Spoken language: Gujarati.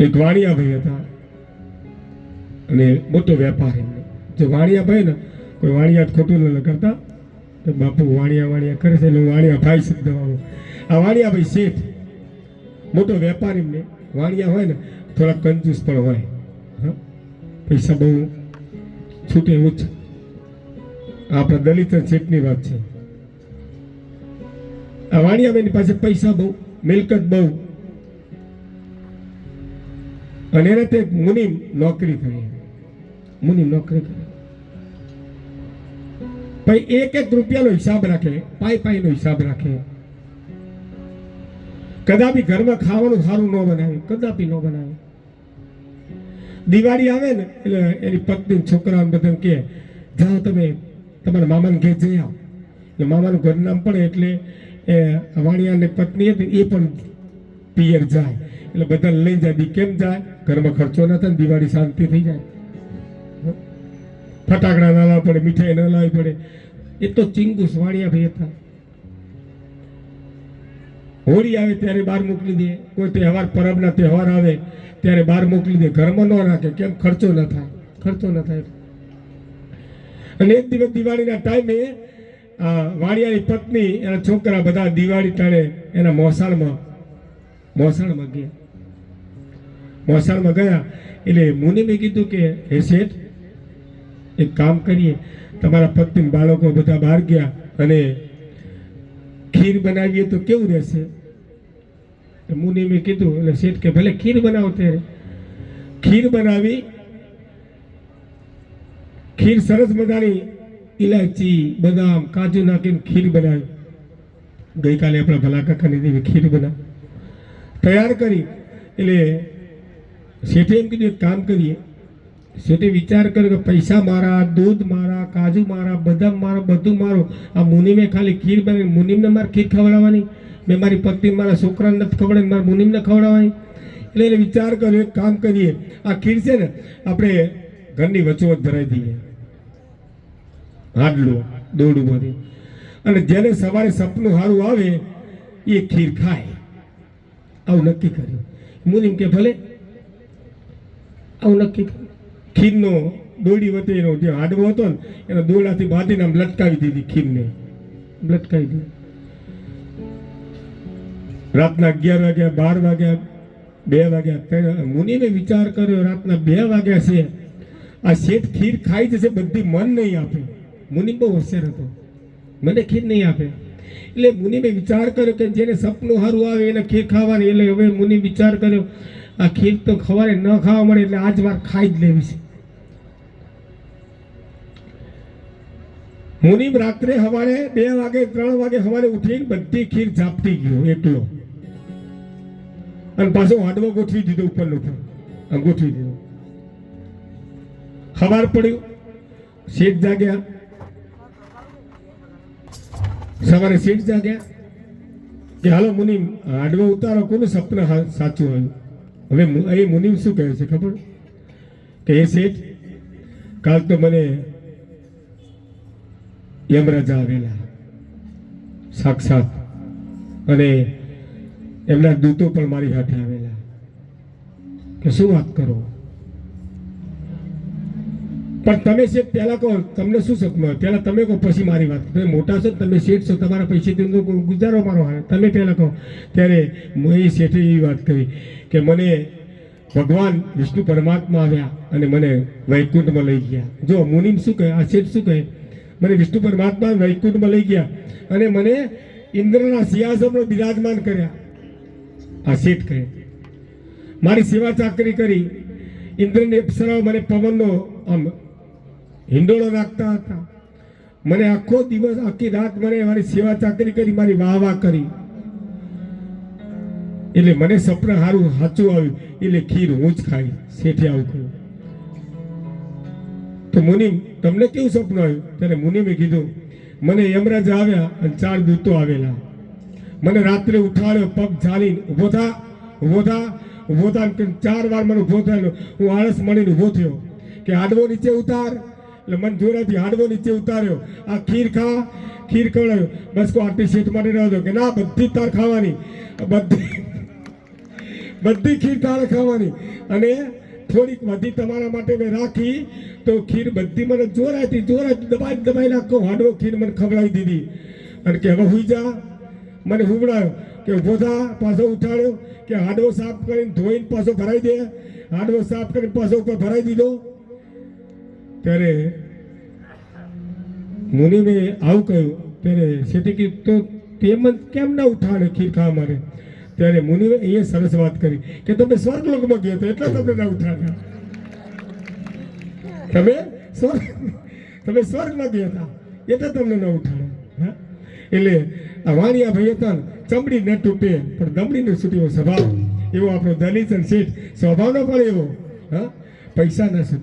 એક વાણિયાભાઈ હતા. અને મોટો વેપાર એમને. જો વાણિયાભાઈ ને કોઈ વાણિયા ખોટું ન કરતા, તો બાપુ વાણિયા વાણિયા કરે છે હું વાણિયા ભાઈ શબ્દ વાળો આ વાણિયાભાઈ શેઠ, મોટો વેપાર એમને. વાણિયા હોય ને થોડા કંજૂસ પણ હોય. પૈસા બહુ છૂટે ઊંચ આપણા દલિત શેઠની વાત છે. આ વાણિયાભાઈની પાસે પૈસા બહુ, મિલકત બહુ. અને એને તે મુનિમ નોકરી કરી. મુનિમ નોકરી કરી. પછી એક એક રૂપિયાનો હિસાબ રાખે, પાઈ પાઈનો હિસાબ રાખે. કદાપી ઘરમાં ખાવાનું સારું ન બનાવે, કદાપી ન બનાવે. દિવાળી આવે ને, એટલે એની પત્ની છોકરાને બધા કહે, જાઓ તમે, તમારા મામાને ઘેર જઈ આવો. એટલે મામાનું ઘર નામ પડે એટલે, એ વાણિયાની પત્ની હતી, એ પણ પિયર જાય. એટલે બધા લઈ જાય. બી કેમ જાય? ઘરમાં ખર્ચો ના થાય દિવાળી શાંતિ થઈ જાય. ફટાકડા ના લાવવા પડે, મીઠાઈ ના લાવવી પડે. એ તો ચિંગુસ વાણિયા ભાઈ હતા. હોળી આવે ત્યારે બહાર મોકલી દે. કોઈ તહેવાર, પરબના તહેવાર આવે ત્યારે બહાર મોકલી દે. ઘરમાં ન રાખે. કેમ? ખર્ચો ન થાય. ખર્ચો ન થાય. અને એક દિવસ દિવાળીના ટાઈમે આ વાણિયાની પત્ની એના છોકરા બધા દિવાળી ટાણે એના મોસાળમાં મોસાળમાં ગયા. મોસાળમાં ગયા એટલે મુનિમે કીધું કે હે શેઠ એક કામ કરીએ તમારા પત્ની બાળકો બધા બહાર ગયા અને ખીર બનાવીએ તો કેવું રહેશે તો મુનિમે કીધું એટલે શેઠ કે ભલે ખીર બનાવો ત્યારે ખીર બનાવી ખીર સરસ મજાની ઇલાયચી બદામ કાજુ નાખીને ખીર બનાવી ગઈકાલે આપણા ભલા કાકાની દેવી ખીર બનાવી તૈયાર કરી એટલે શેઠે એમ કીધું, એક કામ કરીએ. શેઠે વિચાર કર્યો કે પૈસા મારા, દૂધ મારા, કાજુ મારા, બદામ મારા, બધું મારું. આ મુનિમે ખાલી ખીર બનાવી મુનિમને મારે ખીર ખવડાવવાની, મેં મારી પત્ની મારા છોકરાને નથી ખવડાવી, મારા મુનિમને ખવડાવવાની. એટલે એને વિચાર કર્યો, એક કામ કરીએ. આ ખીર છે ને, આપણે ઘરની વચોવચ ભરાઈ દઈએ. હાડલું દોડું બધી અને જેને સવારે સપનું સારું આવે, એ ખીર ખાય. આવું નક્કી કર્યું. મુનિમ કે, ભલે આવું નક્કી કર્યું. ખીરનો દોડી વચ્ચે એનો જે હાડવો હતો ને, એનો દોડાથી બાંધીને આમ લટકાવી દીધી ખીરને લટકાવી દીધી. રાતના અગિયાર વાગ્યા, બાર વાગ્યા, બે વાગ્યા ત્રણ મુનિને વિચાર કર્યો, રાતના બે વાગ્યા છે. આ શેઠ ખીર ખાઈ જશે, બધી મન નહીં આપે. મુનિ બહુ હોશિયાર હતો. મને ખીર નહીં આપે. એટલે મુનિમે વિચાર કર્યો કે જેને સપનું સારું આવે એને ખીર ખાવાની. એટલે હવે મુનિ વિચાર કર્યો, આ ખીર તો ખવારે ન ખાવા મળે એટલે આજ વાર ખાઈ જ લેવી છે. મુનિમ રાત્રે સવારે બે વાગે, ત્રણ વાગે સવારે ઉઠીને બધી ખીર ઝાપટી ગયો, એકલો. અને પાછો હાડવો ગોઠવી દીધો ઉપર ઉપર ગોઠવી દીધો. ખબર પડ્યું? શેઠ જાગ્યા. સવારે સીટ જાગ્યા કે હાલો મુનિમ, આડવા ઉતારો, કોનું સપના સાચું હોય? હવે એ મુનિમ શું કહે છે ખબર? કે એ શેઠ, કાલ તો મને યમરાજા આવેલા. સાક્ષાત. અને એમના દૂતો પણ મારી સાથે આવેલા. કે શું વાત કરો? પણ તમે શેઠ, પહેલા કહો, તમને શું સપનું પહેલા તમે કહો પછી મારી વાત. તમે મોટા છો તમે શેઠ છો, તમારા પૈસેથી ગુજારો મારો હા તમે પહેલા કહો. ત્યારે એ શેઠે એવી વાત કરી કે મને ભગવાન વિષ્ણુ પરમાત્મા આવ્યા અને મને વૈકુંઠમાં લઈ ગયા. જો મુનિમ શું કહે? આ શેઠ શું કહે? મને વિષ્ણુ પરમાત્મા વૈકુંઠમાં લઈ ગયા અને મને ઇન્દ્રના સિંહાસનમાં બિરાજમાન કર્યા. આ શેઠ કહે. મારી સેવા ચાકરી કરી. ઇન્દ્રની અપ્સરાઓ મને પવનનો આમ હિંડોળો રાખતા હતા. મને આખો દિવસ, આખી રાત મને મારી સેવા ચાકરી કરી, મારી વાહ વાહ કરી. એટલે મને સપના સારું સાચું આવ્યું. એટલે ખીર હું જ ખાઈ, શેઠે આવું કહ્યું તો મુનિમ, તમને કેવું સપનું આવ્યું? ત્યારે મુનિમે કીધું, મને યમરાજ આવ્યા અને ચાર દૂતો આવેલા. મને રાત્રે ઉઠાડ્યો, પગ ઝાલીને ઊભો થા ઊભો થા ઊભો થા ચાર વાર મને ઊભો થયેલો. હું આળસ મળીને ઊભો થયો કે આડવો નીચે ઉતાર. એટલે મને જોરાથી હાડવો નીચે ઉતાર્યો. આ ખીર ખા, ખીર ખવડાવ્યો. બસ કો આટલી સીટ માટે રહ્યો કે ના, બધી તાર ખાવાની. બધી બધી ખીર તારે ખાવાની. અને થોડીક વધી તમારા માટે મેં રાખી, તો ખીર બધી મને જોરાતી જોરાતી દબાઈ દબાઈ નાખો. હાડવો ખીર મને ખવડાવી દીધી. અને કે હવે હુઈ જા. મને હુવડાયો કે ઊભો થા, પાછો ઉઠાડ્યો કે હાડવો સાફ કરીને ધોઈને પાછો ભરાઈ દે. હાડવો સાફ કરીને પાછો ઉપર ભરાઈ દીધો. ત્યારે મુનિમે આવું કહ્યું ત્યારે શેઠે તો તેમ કેમ ના ઉઠાડે ખીર ખાવા મારે ત્યારે મુનિએ એ સરસ વાત કરી કે, તમે સ્વર્ગલોકમાં ગયા હતા, એટલે તમને ના ઉઠાડ્યા. તમે સ્વર્ગ તમે સ્વર્ગમાં ગયા હતા, એટલે તમને ન ઉઠાડે એટલે વાણિયા ભાઈ હતા ચમડી ન તૂટે, પણ દમડી ન છૂટ્યો સ્વભાવ એવો આપણો દલિત અને શેઠ સ્વભાવનો પણ એવો, હા? પૈસા ના છૂટે